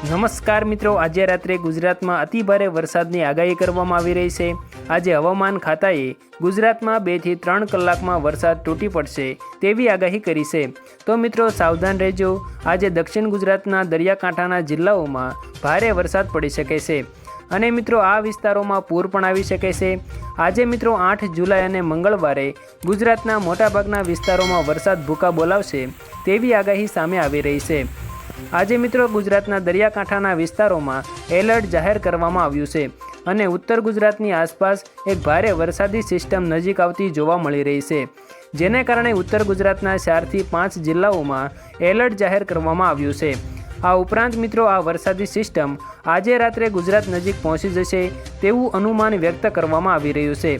નમસ્કાર મિત્રો, આજે રાત્રે ગુજરાતમાં અતિભારે વરસાદની આગાહી કરવામાં આવી રહી છે. આજે હવામાન ખાતાએ ગુજરાતમાં બેથી ત્રણ કલાકમાં વરસાદ તૂટી પડશે તેવી આગાહી કરી છે. તો મિત્રો, સાવધાન રહેજો. આજે દક્ષિણ ગુજરાતના દરિયાકાંઠાના જિલ્લાઓમાં ભારે વરસાદ પડી શકે છે. અને મિત્રો, આ વિસ્તારોમાં પૂર પણ આવી શકે છે. આજે મિત્રો, આઠ જુલાઈ અને મંગળવારે ગુજરાતના મોટાભાગના વિસ્તારોમાં વરસાદ ભૂકા બોલાવશે તેવી આગાહી સામે આવી રહી છે. આજે મિત્રો ગુજરાતના દરિયાકાંઠાના વિસ્તારોમાં એલર્ટ જાહેર કરવામાં આવ્યું છે અને ઉત્તર ગુજરાતની આસપાસ એક ભારે વરસાદી સિસ્ટમ નજીક આવતી જોવા મળી રહી છે. જેને કારણે ઉત્તર ગુજરાતના ચારથી પાંચ જિલ્લાઓમાં એલર્ટ જાહેર કરવામાં આવ્યું છે. આ ઉપરાંત મિત્રો આ વરસાદી સિસ્ટમ આજે રાત્રે ગુજરાત નજીક પહોંચી જશે તેવું અનુમાન વ્યક્ત કરવામાં આવી રહ્યું છે.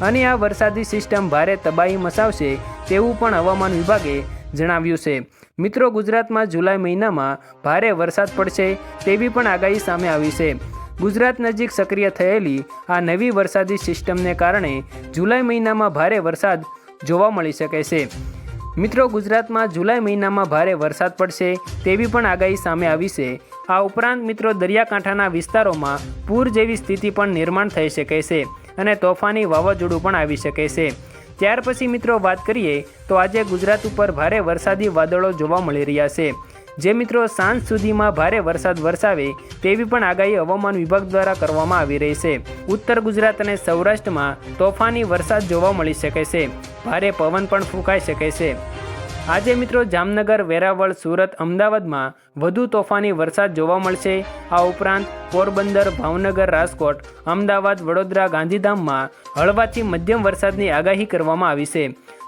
અને આ વરસાદી સિસ્ટમ ભારે તબાહી મચાવશે તેવું પણ હવામાન વિભાગે જણાવ્યું છે. મિત્રો ગુજરાતમાં જુલાઈ મહિનામાં ભારે વરસાદ પડશે તેવી પણ આગાહી સામે આવી છે. ગુજરાત નજીક સક્રિય થયેલી આ નવી વરસાદી સિસ્ટમને કારણે જુલાઈ મહિનામાં ભારે વરસાદ જોવા મળી શકે છે. મિત્રો ગુજરાતમાં જુલાઈ મહિનામાં ભારે વરસાદ પડશે તેવી પણ આગાહી સામે આવી છે. આ ઉપરાંત મિત્રો દરિયાકાંઠાના વિસ્તારોમાં પૂર જેવી સ્થિતિ પણ નિર્માણ થઈ શકે છે અને તોફાની વાવાઝોડું પણ આવી શકે છે. ત્યાર પછી મિત્રો વાત કરીએ તો આજે ગુજરાત ઉપર ભારે વરસાદી વાદળો જોવા મળી રહ્યા છે. જે મિત્રો સાંજ સુધીમાં ભારે વરસાદ વરસાવે તેવી પણ આગાહી હવામાન વિભાગ દ્વારા કરવામાં આવી રહી છે. ઉત્તર ગુજરાત અને સૌરાષ્ટ્રમાં તોફાની વરસાદ જોવા મળી શકે છે. ભારે પવન પણ ફૂંકાઈ શકે છે. આજે મિત્રો જામનગર, વેરાવળ, સુરત, અમદાવાદમાં વધુ તોફાની વરસાદ જોવા મળશે. આ ઉપરાંત પોરબંદર, ભાવનગર, રાજકોટ, અમદાવાદ, વડોદરા, ગાંધીધામમાં હળવાથી મધ્યમ વરસાદની આગાહી કરવામાં આવી છે.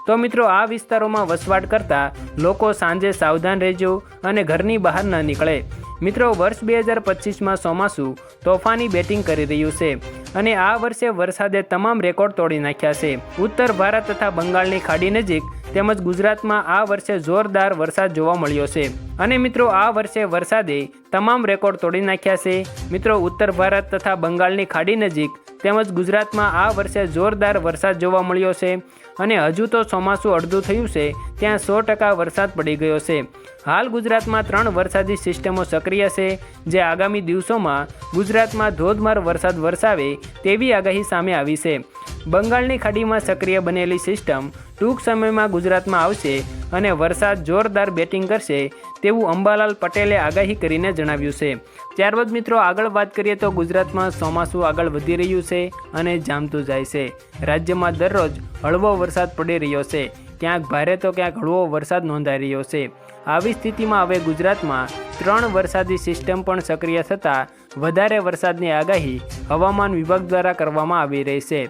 તો મિત્રો, આ વિસ્તારોમાં વસવાટ કરતા લોકો સાંજે સાવધાન રહેજો અને ઘરની બહાર ન નીકળે. મિત્રો, વર્ષ બે હજાર પચીસમાં ચોમાસું તોફાની બેટિંગ કરી રહ્યું છે અને આ વર્ષે વરસાદે તમામ રેકોર્ડ તોડી નાખ્યા છે. ઉત્તર ભારત તથા બંગાળની ખાડી નજીક તેમજ ગુજરાતમાં આ વર્ષે જોરદાર વરસાદ જોવા મળ્યો છે. અને મિત્રો, આ વર્ષે વરસાદે તમામ રેકોર્ડ તોડી નાખ્યા છે. મિત્રો, ઉત્તર ભારત તથા બંગાળની ખાડી નજીક તેમજ ગુજરાતમાં આ વર્ષે જોરદાર વરસાદ જોવા મળ્યો છે અને હજુ તો ચોમાસું અડધું થયું છે, ત્યાં સો ટકા વરસાદ પડી ગયો છે. હાલ ગુજરાતમાં ત્રણ વરસાદી સિસ્ટમો સક્રિય છે, જે આગામી દિવસોમાં ગુજરાતમાં ધોધમાર વરસાદ વરસાવે તેવી આગાહી સામે આવી છે. બંગાળની ખાડીમાં સક્રિય બનેલી સિસ્ટમ ટૂંક સમયમાં ગુજરાતમાં આવશે અને વરસાદ જોરદાર બેટિંગ કરશે તેવું અંબાલાલ પટેલે આગાહી કરીને જણાવ્યું છે. ત્યારબાદ મિત્રો આગળ વાત કરીએ તો ગુજરાતમાં ચોમાસું આગળ વધી રહ્યું છે અને જામતું જાય છે. રાજ્યમાં દરરોજ હળવો વરસાદ પડી રહ્યો છે. ક્યાંક ભારે તો ક્યાંક હળવો વરસાદ નોંધાઈ રહ્યો છે. આવી સ્થિતિમાં હવે ગુજરાતમાં ત્રણ વરસાદી સિસ્ટમ પણ સક્રિય થતાં વધારે વરસાદની આગાહી હવામાન વિભાગ દ્વારા કરવામાં આવી રહી છે.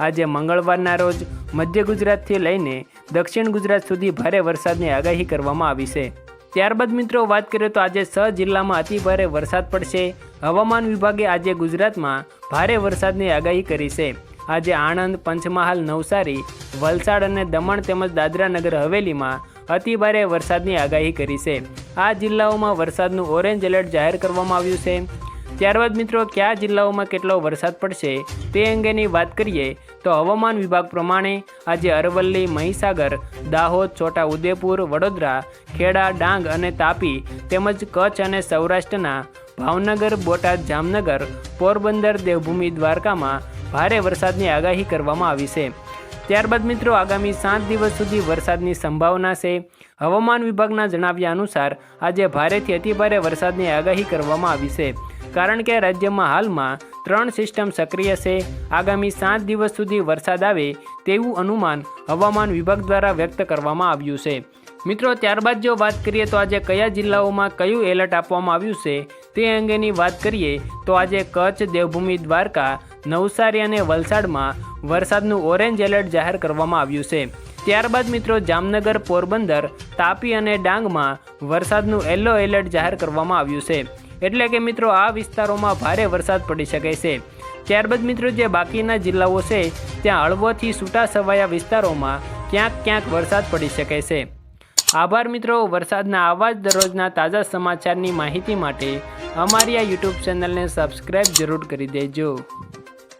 આજે મંગળવારના રોજ મધ્ય ગુજરાતથી લઈને દક્ષિણ ગુજરાત સુધી ભારે વરસાદની આગાહી કરવામાં આવી છે. ત્યારબાદ મિત્રો વાત કરીએ તો આજે છ જિલ્લામાં અતિ ભારે વરસાદ પડશે. હવામાન વિભાગે આજે ગુજરાતમાં ભારે વરસાદની આગાહી કરી છે. આજે આણંદ, પંચમહાલ, નવસારી, વલસાડ અને દમણ તેમજ દાદરા નગર હવેલીમાં અતિ ભારે વરસાદની આગાહી કરી છે. આ જિલ્લાઓમાં વરસાદનું ઓરેન્જ એલર્ટ જાહેર કરવામાં આવ્યું છે. ત્યારબાદ મિત્રો, કયા જિલ્લાઓમાં કેટલો વરસાદ પડશે તે અંગેની વાત કરીએ, તો હવામાન વિભાગ પ્રમાણે આજે અરવલ્લી, મહીસાગર, દાહોદ છોટા ઉદેપુર વડોદરા, ખેડા, ડાંગ અને તાપી તેમજ કચ્છ અને સૌરાષ્ટ્રના ભાવનગર, બોટાદ, જામનગર, પોરબંદર, દેવભૂમિ, દ્વારકામાં ભારે વરસાદની આગાહી કરવામાં આવી છે. ત્યારબાદ મિત્રો, આગામી સાત દિવસ સુધી વરસાદની સંભાવના છે. હવામાન વિભાગના જણાવ્યા અનુસાર આજે ભારેથી અતિભારે વરસાદની આગાહી કરવામાં આવી છે. કારણ કે રાજ્યમાં હાલમાં ત્રણ સિસ્ટમ સક્રિય છે. આગામી સાત દિવસ સુધી વરસાદ આવે તેવું અનુમાન હવામાન વિભાગ દ્વારા વ્યક્ત કરવામાં આવ્યું છે. મિત્રો, ત્યારબાદ જો વાત કરીએ તો આજે કયા જિલ્લાઓમાં કયું એલર્ટ આપવામાં આવ્યું છે તે અંગેની વાત કરીએ તો આજે કચ્છ, દેવભૂમિ, દ્વારકા, નવસારી અને વલસાડમાં વરસાદનું ઓરેન્જ એલર્ટ જાહેર કરવામાં આવ્યું છે. ત્યારબાદ મિત્રો, જામનગર, પોરબંદર, તાપી અને ડાંગમાં વરસાદનું યલો એલર્ટ જાહેર કરવામાં આવ્યું છે. એટલે કે મિત્રો, આ વિસ્તારોમાં ભારે વરસાદ પડી શકે છે. ત્યારબાદ મિત્રો, જે બાકીના જિલ્લાઓ છે, ત્યાં હળવોથી છૂટા છવાયા વિસ્તારોમાં ક્યાંક ક્યાંક વરસાદ પડી શકે છે. આભાર મિત્રો, વરસાદના આવા જ દરરોજના તાજા સમાચારની માહિતી માટે અમારી આ યુટ્યુબ ચેનલને સબસ્ક્રાઈબ જરૂર કરી દેજો.